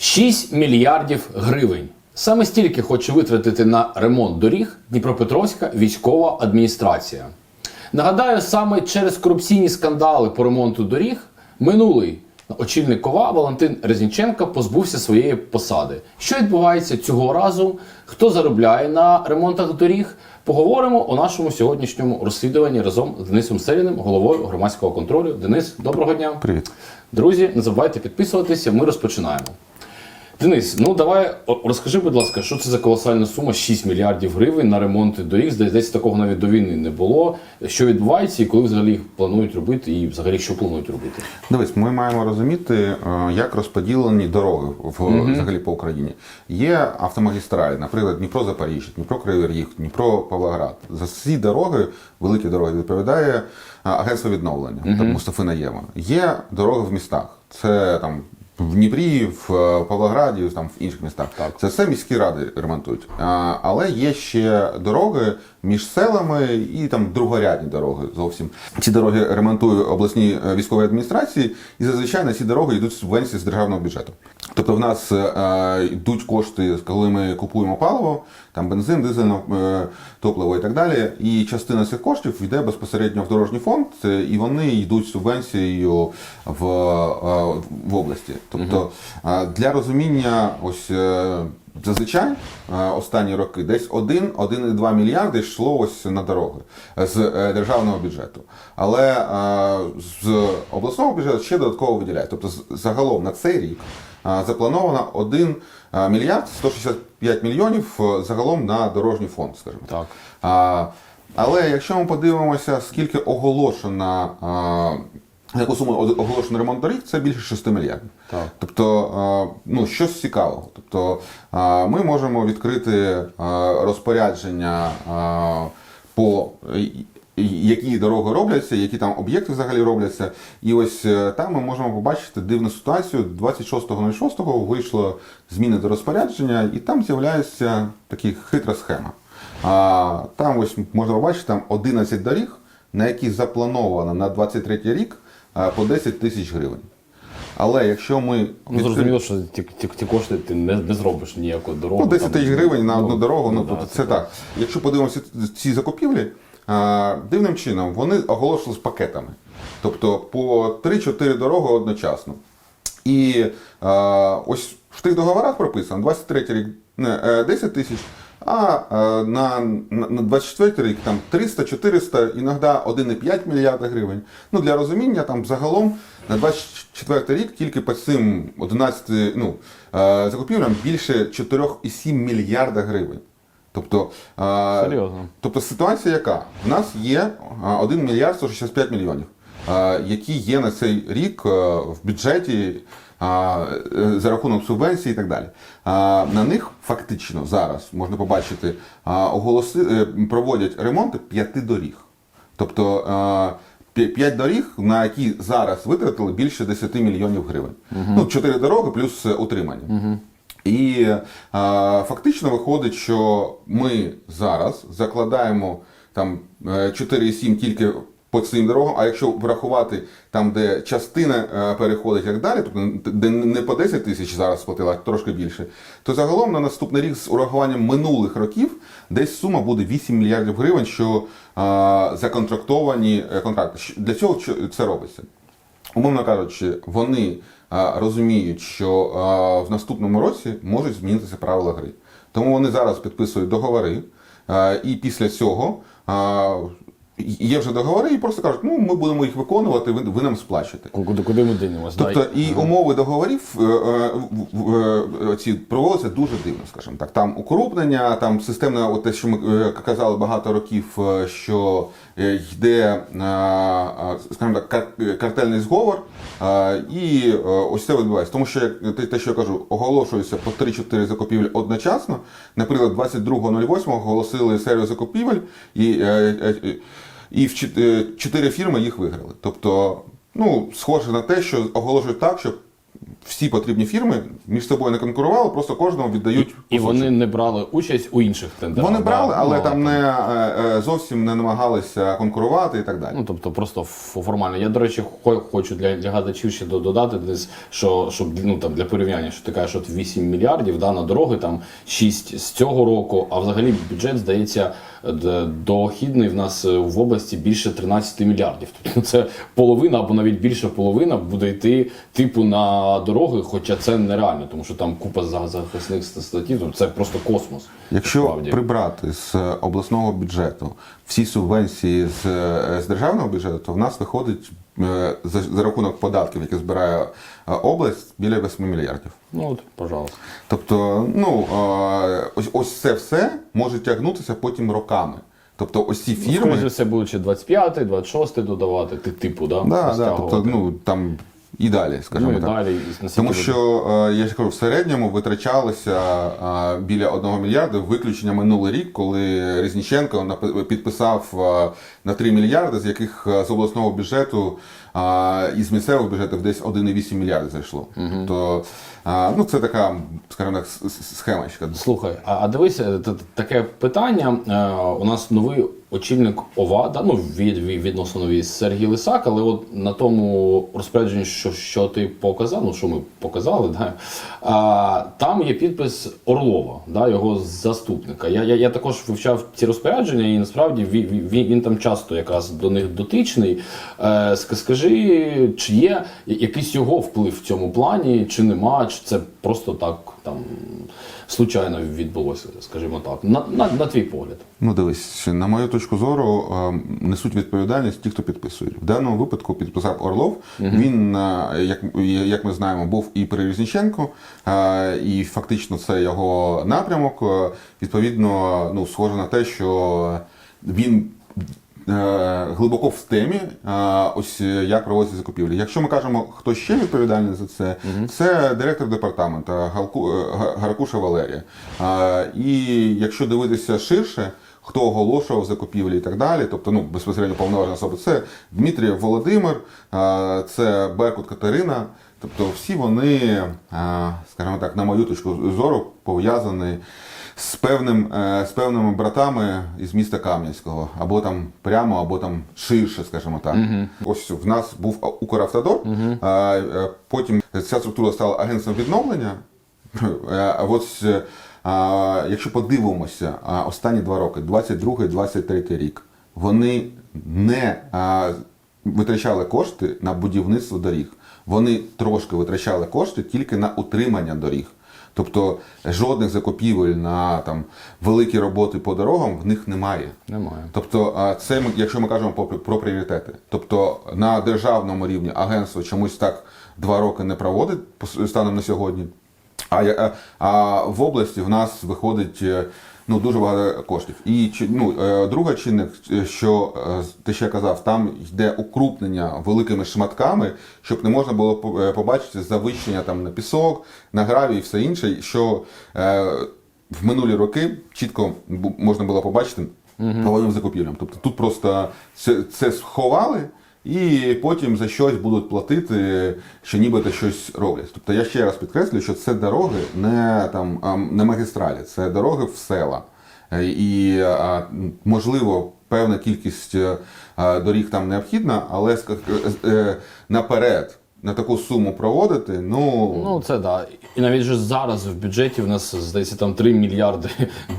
6 мільярдів гривень. Саме стільки хоче витратити на ремонт доріг Дніпропетровська військова адміністрація. Нагадаю, саме через корупційні скандали по ремонту доріг минулий очільник КОВА Валентин Резніченко позбувся своєї посади. Що відбувається цього разу? Хто заробляє на ремонтах доріг? Поговоримо у нашому сьогоднішньому розслідуванні разом з Денисом Селіним, головою громадського контролю. Денис, доброго дня. Привіт. Друзі, не забувайте підписуватися. Ми розпочинаємо. Денис, ну давай розкажи, будь ласка, що це за колосальна сума 6 мільярдів гривень на ремонти доріг. Здається, такого навіть до війни не було. Що відбувається і коли взагалі їх планують робити, і взагалі що планують робити? Дивись, ми маємо розуміти, е, як розподілені дороги в взагалі по Україні. Є автомагістралі, наприклад, Дніпро Запоріжжя, Дніпро Кривий Ріг, Дніпро Павлоград. За ці дороги, великі дороги, відповідає е, агентство відновлення, тобто Мустафи Наєма. Є дороги в містах. Це там. В Дніпрі, в е, Павлограді, там в інших містах. Так. Це все міські ради ремонтують. А, але є ще дороги між селами і там другорядні дороги зовсім. Ці дороги ремонтують обласні е, військові адміністрації, і зазвичай на ці дороги йдуть субвенції з державного бюджету. Тобто в нас е, йдуть кошти, коли ми купуємо паливо, там бензин, дизельне е, топливо і так далі. І частина цих коштів йде безпосередньо в дорожній фонд, е, і вони йдуть субвенцією в, е, в області. Тобто е, для розуміння, ось е, зазвичай е, останні роки десь 1-1,2 мільярди йшло ось на дороги з е, державного бюджету. Але е, з обласного бюджету ще додатково виділяють. Тобто загалом на цей рік е, заплановано 1 е, мільярд 165 мільйонів е, загалом на дорожній фонд, скажімо. Так. Але якщо ми подивимося, скільки оголошено, а, яку суму оголошено ремонт доріг, це більше 6 мільярдів. Так. Тобто, ну, щось цікавого. Тобто, ми можемо відкрити розпорядження по які дороги робляться, які там об'єкти взагалі робляться. І ось е, там ми можемо побачити дивну ситуацію. 26.06 вийшло зміни до розпорядження, і там з'являється така хитра схема. А, там ось можна побачити там 11 доріг, на які заплановано на 23 рік по 10 тисяч гривень. Але якщо ми Ну зрозуміло, що ті, ті, ті кошти ти не, не зробиш ніякої дороги. Ну, 10 тисяч гривень на одну дорогу, ну, да, тобто це так. Якщо подивимося ці закупівлі, а, дивним чином вони оголошувалися пакетами. Тобто по 3-4 дороги одночасно. І а, ось в тих договорах прописано 23 рік е, 10 тисяч, а е, на, на, на 24 рік там 300-400, іноді 1,5 мільярда гривень. Ну, для розуміння, там загалом на 24 рік тільки по цим 11 ну, е, закупівлям більше 4,7 мільярда гривень. Тобто, е, Серйозно. тобто ситуація яка? У нас є а, 1 мільярд 165 мільйонів, які є на цей рік в бюджеті за рахунок субвенцій і так далі. На них фактично зараз можна побачити, оголоси, е, проводять ремонти п'яти доріг. Тобто е, п'ять доріг, на які зараз витратили більше 10 мільйонів гривень. Ну, чотири дороги плюс е, утримання. І е, фактично виходить, що ми зараз закладаємо там е, 4,7 тільки по цим дорогам, а якщо врахувати там, де частина е, переходить так далі, тобто де не по 10 тисяч зараз сплатила, а трошки більше, то загалом на наступний рік з урахуванням минулих років десь сума буде 8 мільярдів гривень, що е, законтрактовані е, контракти. Для цього це робиться? Умовно кажучи, вони а, розуміють, що а, в наступному році можуть змінитися правила гри. Тому вони зараз підписують договори, а, і після цього а, є вже договори, і просто кажуть, ну ми будемо їх виконувати, ви, ви нам сплачуєте. Куди, куди ми динемось? Тобто і умови договорів е, е, е, ці проводяться дуже дивно, скажімо так. Там укрупнення, там системне, от те, що ми е, казали багато років, е, що йде, скажімо так, картельний зговор, і ось це відбувається. Тому що те, що я кажу, оголошується по 3-4 закупівлі одночасно. Наприклад, 22.08 оголосили серію закупівель і. І в е, чотири фірми їх виграли. Тобто, ну, схоже на те, що оголошують так, щоб всі потрібні фірми між собою не конкурували, просто кожному віддають. І кусочок. вони не брали участь у інших тендерах. Вони брали, але Ну, там не е, е, зовсім не намагалися конкурувати і так далі. Ну, тобто просто формально. Я, до речі, хо- хочу для, для глядачів ще до- додати десь, що щоб ну там для порівняння, що ти кажеш, от 8 мільярдів да, на дороги, там 6 з цього року, а взагалі бюджет здається дохідний в нас е, в області більше 13 мільярдів. Тобто це половина або навіть більше половина буде йти типу на дороги, хоча це нереально, тому що там купа за- захисних статів, тобто це просто космос. Якщо насправді. прибрати з обласного бюджету всі субвенції з, е, з державного бюджету, то в нас виходить за, за рахунок податків, які збирає е, область, біля 8 мільярдів. Ну от, пожалуйста. Тобто, ну е, ось ось це все може тягнутися потім роками. Тобто, ось ці Фірми. Ну, все будуть ще 25, 26 додавати, ти- типу, да? Да, да, тобто, ну там і далі, скажімо ну, і так. далі, і Тому що е, я ж кажу, в середньому витрачалося е, біля 1 мільярда виключення минулий рік, коли Резніченко підписав е, на 3 мільярди, з яких з обласного бюджету і з місцевих бюджетів десь 1,8 мільярда зайшло. Тобто, е, ну це така, скажімо так, схемочка. Слухай, а, т- таке питання. У нас новий очільник ОВА, да, ну, від, від, відносно новий Сергій Лисак, але от на тому розпорядженні, що, що ти показав, ну що ми показали, да, а, там є підпис Орлова, да, його заступника. Я, я, я також вивчав ці розпорядження, і насправді він, він, він там часто якраз до них дотичний. Е, скажи, чи є якийсь його вплив в цьому плані, чи нема, чи це просто так там случайно відбулося, скажімо так, на, на, на твій погляд. Ну, дивись, на мою точку зору, е, несуть відповідальність ті, хто підписують. В даному випадку підписав Орлов. Він, е, як, як ми знаємо, був і при Різніченку, е, і фактично це його напрямок. Відповідно, ну, схоже на те, що він. Глибоко в темі, ось як проводяться закупівлі. Якщо ми кажемо, хто ще відповідальний за це, це директор департаменту Галку, Га- Гаракуша Валерія. І якщо дивитися ширше, хто оголошував закупівлі і так далі, тобто ну, безпосередньо повноважна особа, це Дмитрієв Володимир, це Беркут Катерина. Тобто всі вони, скажімо так, на мою точку зору, пов'язані з певним е, з певними братами із міста Кам'янського, або там прямо, або там ширше, скажімо так. Ось в нас був Укравтодор, а, е, потім ця структура стала агентством відновлення. Е, А якщо подивимося, останні два роки, 22-23 рік, вони не а, витрачали кошти на будівництво доріг. Вони трошки витрачали кошти тільки на утримання доріг. Тобто жодних закупівель на там великі роботи по дорогам в них немає. Немає. Тобто, це якщо ми кажемо про, пріоритети. Тобто на державному рівні агентство чомусь так два роки не проводить станом на сьогодні. А, а, а в області в нас виходить е, ну, дуже багато коштів. І ну, е, друга чинник, е, що е, що я казав, там йде укрупнення великими шматками, щоб не можна було е, побачити завищення там на пісок, на гравій і все інше, що е, в минулі роки чітко можна було побачити по воєнним закупівлям. Тобто тут просто це, це сховали. І потім за щось будуть платити, що нібито щось роблять. Тобто я ще раз підкреслюю, що це дороги не там не магістралі, це дороги в села. Е, І можливо певна кількість е, доріг там необхідна, але е, наперед на таку суму проводити, ну, Ну, це да. І навіть же зараз в бюджеті в нас здається там 3 мільярди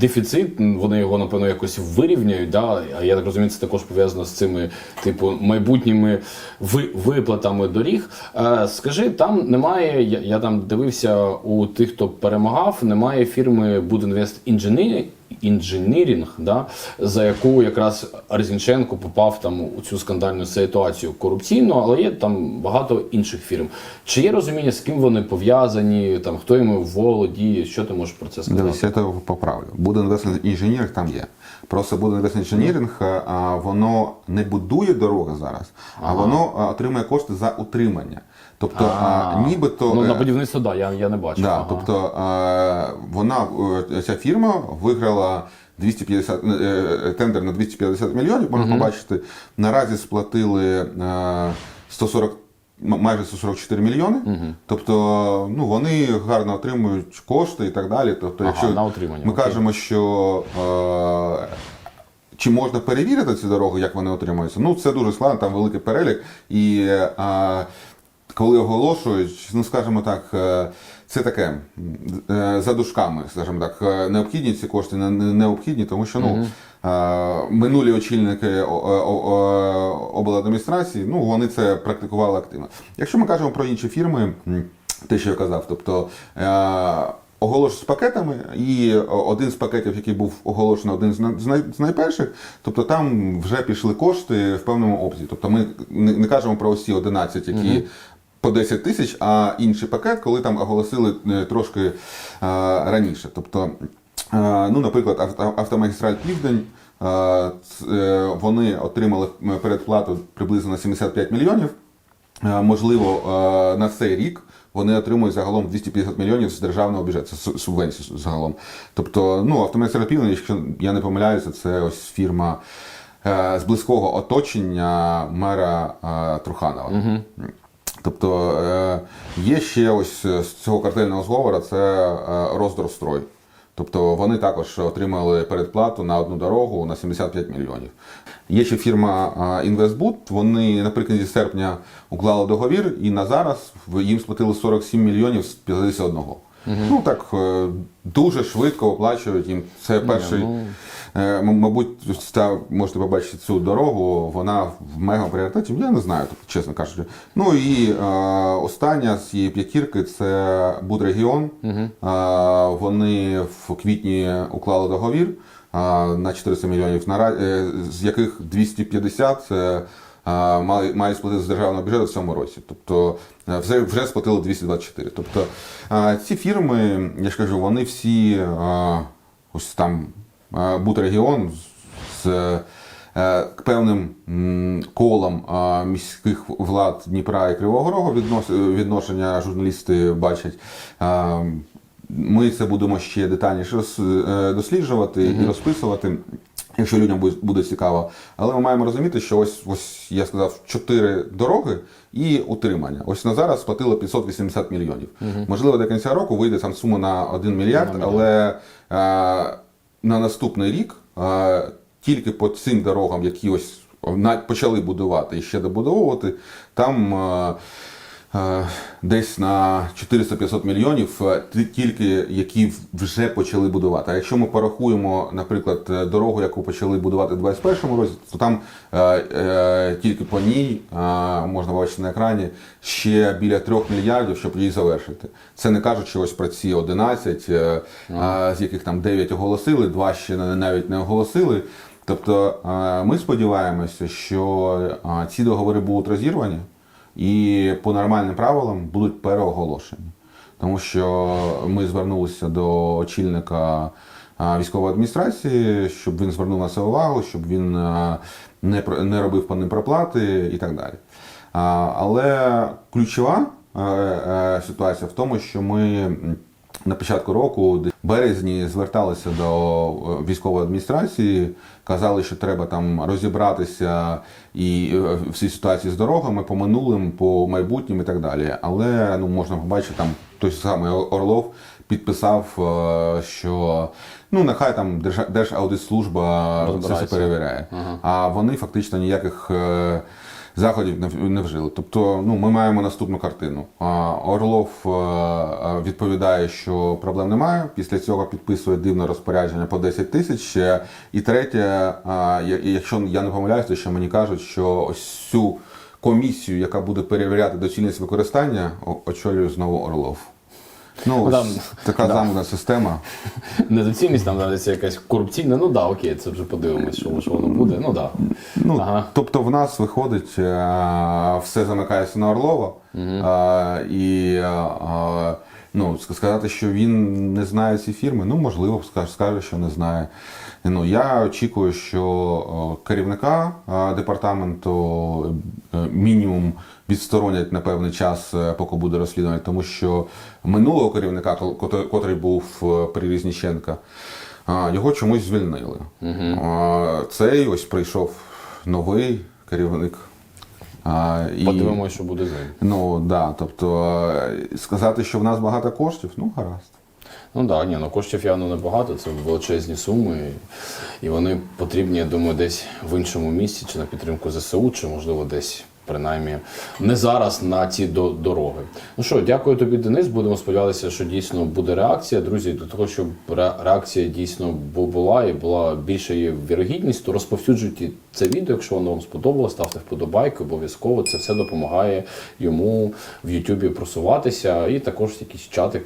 дефіцит. Вони його напевно якось вирівняють. Да? А я так розумію, це також пов'язано з цими, типу, майбутніми ви- виплатами доріг. Е, скажи, там немає. Я, я там дивився у тих, хто перемагав, немає фірми Будінвест Engineering, Інженірінг, да, за яку якраз Арзінченко попав там у цю скандальну ситуацію корупційну, але є там багато інших фірм. Чи є розуміння, з ким вони пов'язані, там хто їм володіє? Що ти можеш про це сказати? Дивись, я тебе поправлю. Буде інвестмент інженіринг там є. Просто буде інвестмент інженіринг, а воно не будує дороги зараз, а воно отримує кошти за утримання. Тобто, а, нібито. ну, на е, будівництво, да, я, я не бачу. Да, Ага. тобто е, вона, е, ця фірма виграла 250, е, тендер на 250 мільйонів, можна побачити. Наразі сплатили е, 140 майже 144 мільйони. Тобто, ну вони гарно отримують кошти і так далі. Тобто, Ага, якщо на утримання, ми окей. кажемо, що е, чи можна перевірити ці дороги, як вони отримуються? Ну, це дуже складно, там великий перелік. І е, коли оголошують, ну скажімо так, е, це таке е, за дужками, скажімо так, е, необхідні ці кошти, не не- необхідні, тому що ну, минулі очільники обладміністрації, ну вони це практикували активно. Якщо ми кажемо про інші фірми, те, що я казав, тобто. Оголошують з пакетами, і один з пакетів, який був оголошений, один з най- з най- з найперших, тобто там вже пішли кошти в певному обсязі. Тобто ми не кажемо про усі 11, які по 10 тисяч, а інший пакет, коли там оголосили е, трошки е, раніше. Тобто, е, ну, наприклад, авто- автомагістраль Південь. Вони отримали передплату приблизно на 75 мільйонів. Можливо, на цей рік вони отримують загалом 250 мільйонів з державного бюджету, це су- субвенції загалом. Тобто, ну, автомагістраль Південь, якщо я не помиляюся, це ось фірма з близького оточення мера Труханова. Тобто е, є ще ось з цього картельного зговору це е, Роздорстрой. Тобто вони також отримали передплату на одну дорогу на 75 мільйонів. Є ще фірма Інвестбуд. Вони наприкінці серпня уклали договір, і на зараз їм сплатили 47 мільйонів з 51. Ну так е, дуже швидко оплачують їм. Це перший. Е, Мабуть, можете побачити цю дорогу, вона в мега пріоритеті, я не знаю, тобто, чесно кажучи. Ну і е, остання з цієї п'ятірки це Будрегіон. Е, вони в квітні уклали договір е, на 400 мільйонів, е, з яких 250 це е, має, має сплатити з державного бюджету в цьому році. Тобто вже, вже сплатили 224. Тобто ці фірми, я ж кажу, вони всі ось там е, Будрегіон з е, певним колом е, міських влад Дніпра і Кривого Рогу відношення журналісти бачать. Ми це будемо ще детальніше досліджувати і розписувати. Якщо людям буде, цікаво, але ми маємо розуміти, що ось ось я сказав чотири дороги і утримання. Ось на зараз сплатили 580 мільйонів. Можливо, до кінця року вийде там сума на 1 мільярд, але е, на наступний рік е, тільки по цим дорогам, які ось почали будувати і ще добудовувати, там. Е, Десь на 400-500 мільйонів е, тільки які вже почали будувати. А якщо ми порахуємо, наприклад, е, дорогу, яку почали будувати в 2021 році, то там тільки по ній можна бачити на екрані ще біля 3 мільярдів, щоб її завершити. Це не кажучи ось про ці 11, е, е, з яких там 9 оголосили, 2 ще на- навіть не оголосили. Тобто ми сподіваємося, що ці договори будуть розірвані і по нормальним правилам будуть переоголошені. Тому що ми звернулися до очільника військової адміністрації, щоб він звернув на це увагу, щоб він не, не робив по ним проплати і так далі. Але ключова е, е, ситуація в тому, що ми на початку року, в березні, зверталися до е, військової адміністрації, казали, що треба там розібратися і е, в цій ситуації з дорогами по минулим, по майбутнім і так далі. Але ну можна побачити, там той самий Орлов підписав, е, що ну нехай там Держа- Держаудитслужба це все Розбирається. перевіряє. А вони фактично ніяких. Заходів не вжили. Тобто, ну ми маємо наступну картину. Орлов е, е, відповідає, що проблем немає. Після цього підписує дивне розпорядження по 10 тисяч. І третє, якщо я не помиляюся, що мені кажуть, що ось цю комісію, яка буде перевіряти доцільність використання, очолює знову Орлов. Ну, ось Там, така да. замкнена система. Недоцільність там здається якась корупційна. Ну да, окей, це вже подивимось, що, що воно буде. Ну да. Ну, Ага. Тобто в нас виходить, е, все замикається на Орлова. Е, І е, ну, сказати, що він не знає ці фірми, ну можливо, скаже, що не знає. Ну, я очікую, що е, керівника департаменту мінімум відсторонять на певний час, е, поки буде розслідування, тому що минулого керівника, котрий був е, при Різніченка, Його чомусь звільнили. А, Цей ось прийшов новий керівник. А, і, Подивимося, що буде з ним. Ну да, тобто е, сказати, що в нас багато коштів, ну гаразд. Ну так, ні, ну коштів явно небагато, це величезні суми, і вони потрібні, я думаю, десь в іншому місці, чи на підтримку ЗСУ, чи можливо десь. Принаймні не зараз на ці до- дороги. Ну що, дякую тобі, Денис. Будемо сподіватися, що дійсно буде реакція. Друзі, для того, щоб реакція дійсно була і була більша її вірогідність, то розповсюджуйте це відео, якщо воно вам сподобалось, ставте вподобайки, обов'язково. Це все допомагає йому в Ютубі просуватися. І також якісь чати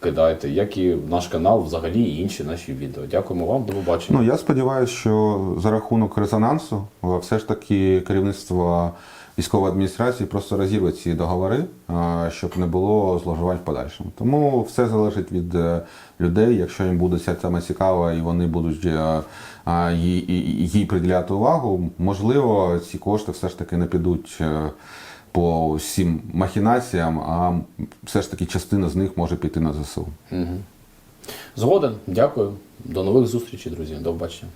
кидайте, як і наш канал, взагалі і інші наші відео. Дякуємо вам, до побачення. Ну я сподіваюся, що за рахунок резонансу все ж таки керівництво військової адміністрації просто розірве ці договори, е, щоб не було зловживань в подальшому. Тому все залежить від е, людей. Якщо їм буде ця тема цікава і вони будуть е, їй, приділяти увагу, можливо, ці кошти все ж таки не підуть. По всім махінаціям, а все ж таки частина з них може піти на ЗСУ. Згоден, дякую. До нових зустрічей, друзі. До побачення.